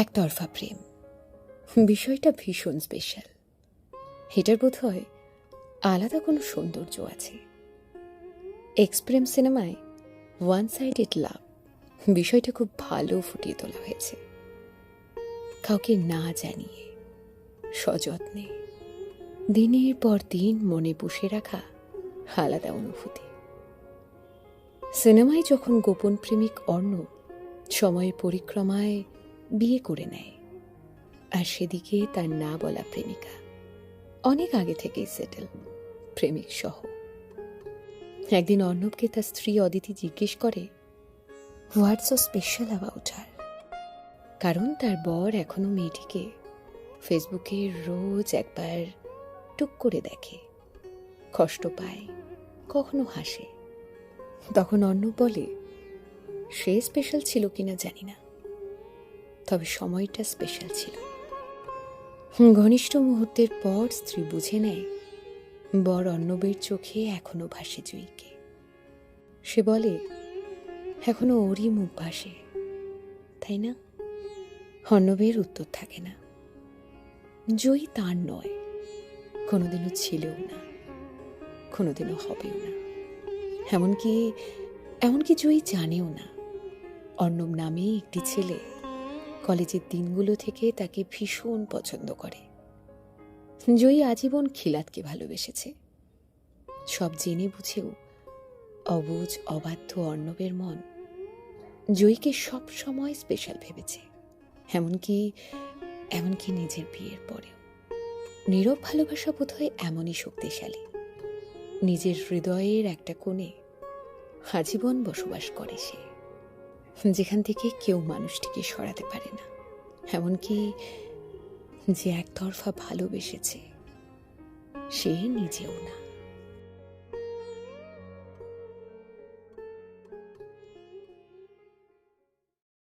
একতরফা প্রেম। বিষয়টা ভীষণ স্পেশাল এটার বোধ হয় আলাদা কোনো সৌন্দর্য আছে। এক্সপ্রেম সিনেমায় ওয়ান সাইডেড লাভ বিষয়টা খুব ভালো ফুটিয়ে তোলা হয়েছে। কাউকে না জানিয়ে, সযত্নে, দিনের পর দিন মনে পুষে রাখা আলাদা অনুভূতি। সিনেমায় যখন গোপন প্রেমিক অর্ণব সময়ের পরিক্রমায় বিয়ে করে নেয়। আর সেদিকে তার না বলা প্রেমিকা। অনেক আগে থেকেই সেটেল প্রেমিক সহ। একদিন অর্ণবকে তার স্ত্রী অদিতি জিজ্ঞেস করে হোয়াটস স্পেশাল অ্যাবাউট হার কারণ তার বর এখনও মেয়েটিকে ফেসবুকে রোজ একবার টুক করে দেখে। কষ্ট পায়, কখনো হাসে। তখন অর্ণব বলে, সে স্পেশাল ছিল কিনা জানি না। তবে সময়টা স্পেশাল ছিল। ঘনিষ্ঠ মুহূর্তের পর স্ত্রী বুঝে নেয়, বর অর্ণবের চোখে এখনও ভাসে জুইকে। সে বলে, এখনও ওরই মুখ ভাসে, তাই না? অর্ণবের উত্তর থাকে না। জয়ী তার নয়, কোনোদিনও ছিলও না, কোনোদিনও হবেও না। এমনকি এমনকি জয়ী জানেও না, অর্ণব নামে একটি ছেলে কলেজের দিনগুলো থেকে তাকে ভীষণ পছন্দ করে। জয়ী আজীবন খিলাতকে ভালোবেসেছে। সব জেনে বুঝেও অবুজ, অবাধ্য অর্ণবের মন জয়ীকে সব সময় স্পেশাল ভেবেছে। এমনকি এমনকি নিজের বিয়ের পরেও। নীরব ভালোবাসা বোধ হয় এমনই শক্তিশালী। নিজের হৃদয়ের একটা কোণে আজীবন বসবাস করে সে। যেখান থেকে কেউ মানুষটিকে সরাতে পারে না। এমনকি যে একতরফা ভালোবেসেছে সে নিজেও না।